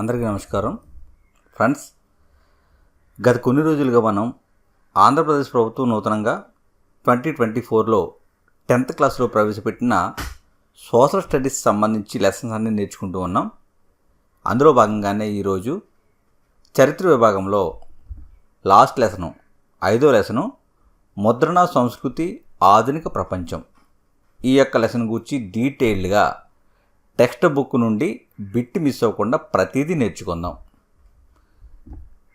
అందరికీ నమస్కారం. ఫ్రెండ్స్ గత కొన్ని రోజులుగా మనం ఆంధ్రప్రదేశ్ ప్రభుత్వం నూతనంగా ట్వంటీ ట్వంటీ ఫోర్లో టెన్త్ క్లాస్లో ప్రవేశపెట్టిన సోషల్ స్టడీస్ సంబంధించి లెసన్స్ అన్ని నేర్చుకుంటూ ఉన్నాం. అందులో భాగంగానే ఈరోజు చరిత్ర విభాగంలో లాస్ట్ లెసను ఐదో లెసను ముద్రణ సంస్కృతి ఆధునిక ప్రపంచం ఈ యొక్క లెసన్ గురించి డీటెయిల్డ్గా టెక్స్ట్ బుక్ నుండి బిట్ మిస్ అవ్వకుండా ప్రతిదీ నేర్చుకుందాం.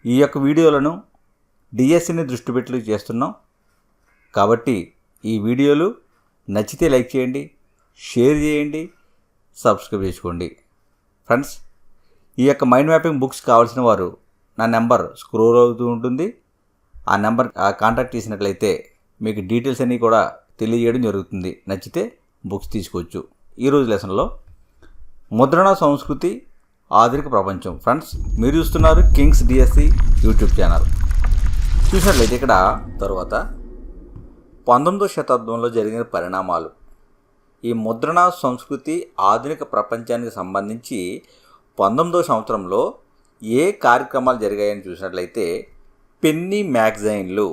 ఈ యొక్క వీడియోలను డిఎస్సిని దృష్టి పెట్టి చేస్తున్నాం. కాబట్టి ఈ వీడియోలు నచ్చితే లైక్ చేయండి షేర్ చేయండి సబ్స్క్రైబ్ చేసుకోండి. ఫ్రెండ్స్ ఈ యొక్క మైండ్ మ్యాపింగ్ బుక్స్ కావాల్సిన వారు నా నెంబర్ స్క్రోల్ అవుతూ ఉంటుంది. ఆ నెంబర్ కాంటాక్ట్ చేసినట్లయితే మీకు డీటెయిల్స్ అన్నీ కూడా తెలియజేయడం జరుగుతుంది. నచ్చితే బుక్స్ తీసుకోవచ్చు. ఈరోజు లెసన్లో ముద్రణ సంస్కృతి ఆధునిక ప్రపంచం. ఫ్రెండ్స్ మీరు చూస్తున్నారు కింగ్స్ డిఎస్సి యూట్యూబ్ ఛానల్. చూసినట్లయితే ఇక్కడ తర్వాత పంతొమ్మిదో శతాబ్దంలో జరిగిన పరిణామాలు. ఈ ముద్రణ సంస్కృతి ఆధునిక ప్రపంచానికి సంబంధించి పంతొమ్మిదో సంవత్సరంలో ఏ కార్యక్రమాలు జరిగాయని చూసినట్లయితే పెన్నీ మ్యాగజైన్లు.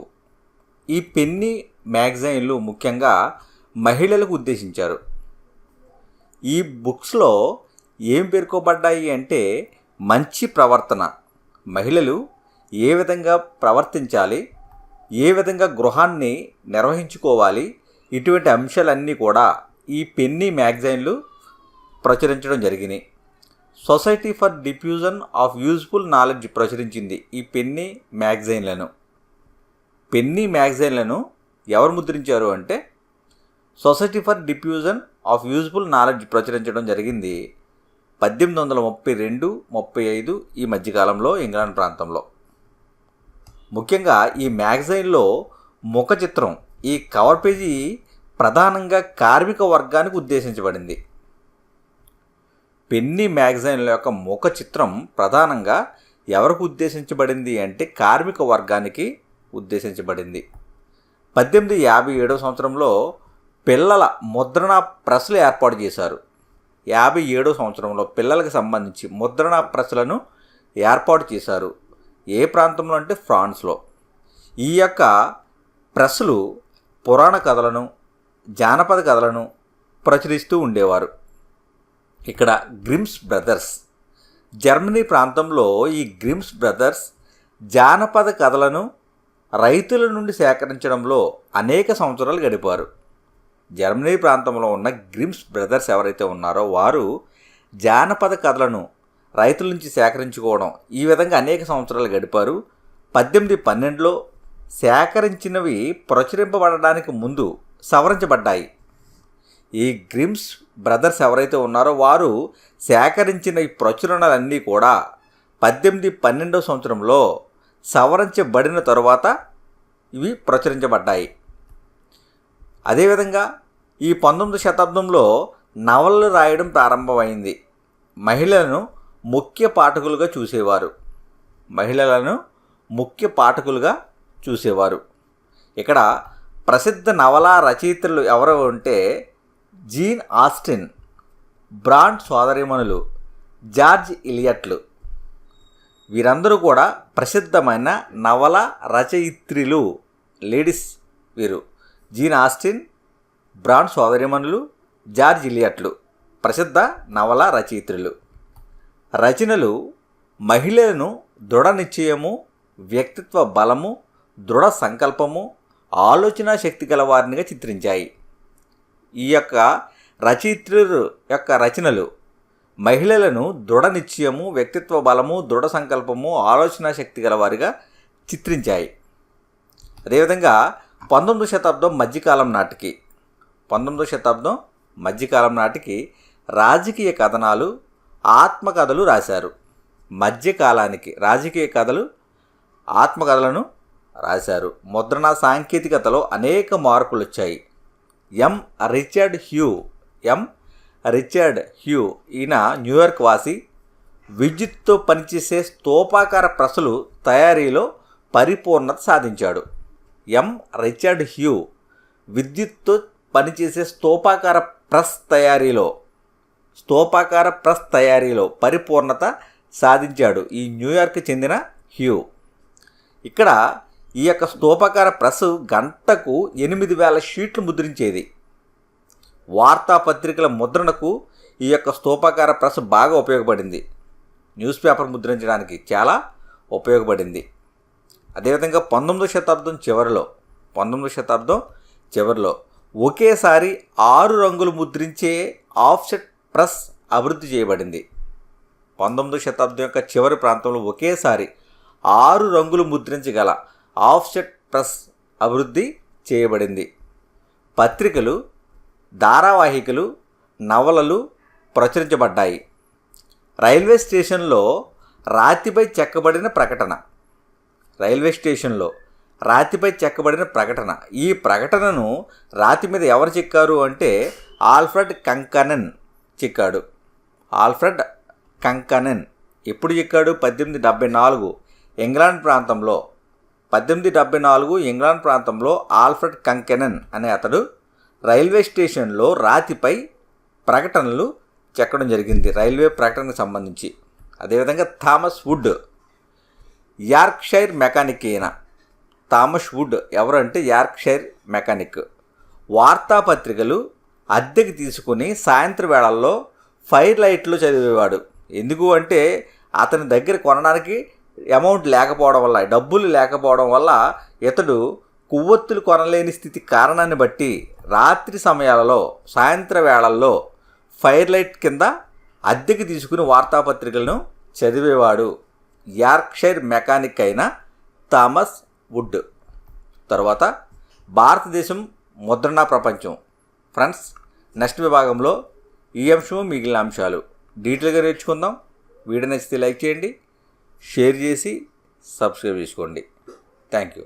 ఈ పెన్నీ మ్యాగజైన్లు ముఖ్యంగా మహిళలకు ఉద్దేశించారు. ఈ బుక్స్లో ఏం పేర్కోబడ్డాయి అంటే మంచి ప్రవర్తన. మహిళలు ఏ విధంగా ప్రవర్తించాలి ఏ విధంగా గృహాన్ని నిర్వహించుకోవాలి ఇటువంటి అంశాలన్నీ కూడా ఈ పెన్నీ మ్యాగజైన్లు ప్రచురించడం జరిగినాయి. Society for diffusion of useful knowledge ప్రచురించింది ఈ పెన్నీ మ్యాగజైన్లను. పెన్నీ మ్యాగజైన్లను ఎవరు ముద్రించారు అంటే society for diffusion of useful knowledge ప్రచురించడం జరిగింది పద్దెనిమిది వందల ముప్పై రెండు ముప్పై ఐదు ఈ మధ్యకాలంలో ఇంగ్లాండ్ ప్రాంతంలో. ముఖ్యంగా ఈ మ్యాగజైన్లో ముఖ చిత్రం ఈ కవర్ పేజీ ప్రధానంగా కార్మిక వర్గానికి ఉద్దేశించబడింది. పెన్నీ మ్యాగజైన్ల యొక్క ముఖ చిత్రం ప్రధానంగా ఎవరికి ఉద్దేశించబడింది అంటే కార్మిక వర్గానికి ఉద్దేశించబడింది. పద్దెనిమిది యాభై ఏడవ సంవత్సరంలో పిల్లల ముద్రణ ప్రెస్లు ఏర్పాటు చేశారు. యాభై ఏడో సంవత్సరంలో పిల్లలకు సంబంధించి ముద్రణ ప్రెస్లను ఏర్పాటు చేశారు. ఏ ప్రాంతంలో అంటే ఫ్రాన్స్లో. ఈ యొక్క ప్రెస్లు పురాణ కథలను జానపద కథలను ప్రచురిస్తూ ఉండేవారు. ఇక్కడ గ్రిమ్స్ బ్రదర్స్. జర్మనీ ప్రాంతంలో ఈ గ్రిమ్స్ బ్రదర్స్ జానపద కథలను రైతుల నుండి సేకరించడంలో అనేక సంవత్సరాలు గడిపారు. జర్మనీ ప్రాంతంలో ఉన్న గ్రిమ్స్ బ్రదర్స్ ఎవరైతే ఉన్నారో వారు జానపద కథలను రైతుల నుంచి సేకరించుకోవడం ఈ విధంగా అనేక సంవత్సరాలు గడిపారు. పద్దెనిమిది పన్నెండులో సేకరించినవి ప్రచురింపబడడానికి ముందు సవరించబడ్డాయి. ఈ గ్రిమ్స్ బ్రదర్స్ ఎవరైతే ఉన్నారో వారు సేకరించిన ఈ ప్రచురణలన్నీ కూడా పద్దెనిమిది పన్నెండవ సంవత్సరంలో సవరించబడిన తరువాత ఇవి ప్రచురించబడ్డాయి. అదేవిధంగా ఈ పంతొమ్మిది శతాబ్దంలో నవలలు రాయడం ప్రారంభమైంది. మహిళలను ముఖ్య పాఠకులుగా చూసేవారు. మహిళలను ముఖ్య పాఠకులుగా చూసేవారు. ఇక్కడ ప్రసిద్ధ నవలా రచయితలు ఎవరు అంటే జీన్ ఆస్టిన్ బ్రాండ్ సోదరిమణులు జార్జ్ ఇలియట్లు. వీరందరూ కూడా ప్రసిద్ధమైన నవల రచయిత్రులు లేడీస్ వీరు. జీన్ ఆస్టిన్ బ్రాండ్ సోదరిమణులు జార్జ్ ఇలియట్లు ప్రసిద్ధ నవల రచయిత్రులు. రచనలు మహిళలను దృఢ నిశ్చయము వ్యక్తిత్వ బలము దృఢ సంకల్పము ఆలోచన శక్తి గల వారినిగా చిత్రించాయి. ఈ యొక్క రచయిత్రులు యొక్క రచనలు మహిళలను దృఢ నిశ్చయము వ్యక్తిత్వ బలము దృఢ సంకల్పము ఆలోచన శక్తి గలవారిగా చిత్రించాయి. అదేవిధంగా పంతొమ్మిదో శతాబ్దం మధ్యకాలం నాటికి. పంతొమ్మిదో శతాబ్దం మధ్యకాలం నాటికి రాజకీయ కథనాలు ఆత్మకథలు రాశారు. మధ్యకాలానికి రాజకీయ కథలు ఆత్మకథలను రాశారు. ముద్రణ సాంకేతికతలో అనేక మార్పులు వచ్చాయి. M. Richard Hoe M. Richard Hoe ఈయన న్యూయార్క్ వాసి విద్యుత్తో పనిచేసే స్తూపాకార ప్రసలు తయారీలో పరిపూర్ణత సాధించాడు. ఎం. రిచర్డ్ హ్యూ విద్యుత్తో పనిచేసే స్తోపాకార ప్రెస్ తయారీలో స్తోపాకార ప్రెస్ తయారీలో పరిపూర్ణత సాధించాడు ఈ న్యూయార్క్ చెందిన హ్యూ. ఇక్కడ ఈ యొక్క స్తూపాకార ప్రెస్ గంటకు ఎనిమిది వేల షీట్లు ముద్రించేది. వార్తాపత్రికల ముద్రణకు ఈ యొక్క స్తూపాకార ప్రెస్ బాగా ఉపయోగపడింది. న్యూస్ పేపర్ ముద్రించడానికి చాలా ఉపయోగపడింది. అదేవిధంగా పంతొమ్మిదో శతాబ్దం చివరిలో పంతొమ్మిదో శతాబ్దం చివరిలో ఒకేసారి ఆరు రంగులు ముద్రించే ఆఫ్సెట్ ప్రెస్ అభివృద్ధి చేయబడింది. పంతొమ్మిదో శతాబ్దం యొక్క చివరి ప్రాంతంలో ఒకేసారి ఆరు రంగులు ముద్రించగల ఆఫ్సెట్ ప్రెస్ అభివృద్ధి చేయబడింది. పత్రికలు ధారావాహికలు నవలలు ప్రచురించబడ్డాయి. రైల్వే స్టేషన్లో రాతిపై చెక్కబడిన ప్రకటన. రైల్వే స్టేషన్లో రాతిపై చెక్కబడిన ప్రకటన. ఈ ప్రకటనను రాతి మీద ఎవరు చెక్కారు అంటే ఆల్ఫ్రెడ్ కంకనన్ చెక్కాడు. ఆల్ఫ్రెడ్ కంకనన్ ఎప్పుడు చెక్కాడు? పద్దెనిమిది డెబ్బై నాలుగు. ఇంగ్లాండ్ ప్రాంతంలో. పద్దెనిమిది డెబ్బై నాలుగు ఇంగ్లాండ్ ప్రాంతంలో ఆల్ఫ్రెడ్ కంకెనన్ అనే అతడు రైల్వే స్టేషన్లో రాతిపై ప్రకటనలు చెక్కడం జరిగింది. రైల్వే ప్రకటనకు సంబంధించి. అదేవిధంగా థామస్ వుడ్ యార్క్షైర్ మెకానిక్ ఈయన. థామస్ వుడ్ ఎవరంటే యార్క్షైర్ మెకానిక్. వార్తాపత్రికలు అద్దెకి తీసుకుని సాయంత్రం వేళల్లో ఫైర్ లైట్లు చదివేవాడు. ఎందుకు అంటే అతని దగ్గర కొనడానికి అమౌంట్ లేకపోవడం వల్ల డబ్బులు లేకపోవడం వల్ల ఇతడు కొవ్వొత్తులు కొనలేని స్థితి కారణాన్ని బట్టి రాత్రి సమయాలలో సాయంత్ర వేళల్లో ఫైర్ లైట్ కింద అద్దెకి తీసుకుని వార్తాపత్రికలను చదివేవాడు. యార్క్షైర్ మెకానిక్ అయిన థామస్ వుడ్. తర్వాత భారతదేశం ముద్రణ ప్రపంచం. ఫ్రెండ్స్ నెక్స్ట్ విభాగంలో ఈ అంశం మిగిలిన అంశాలు. డీటెయిల్గా నేర్చుకుందాం. వీడియో నచ్చితే లైక్ చేయండి. షేర్ చేసి సబ్స్క్రైబ్ చేసుకోండి. Thank you.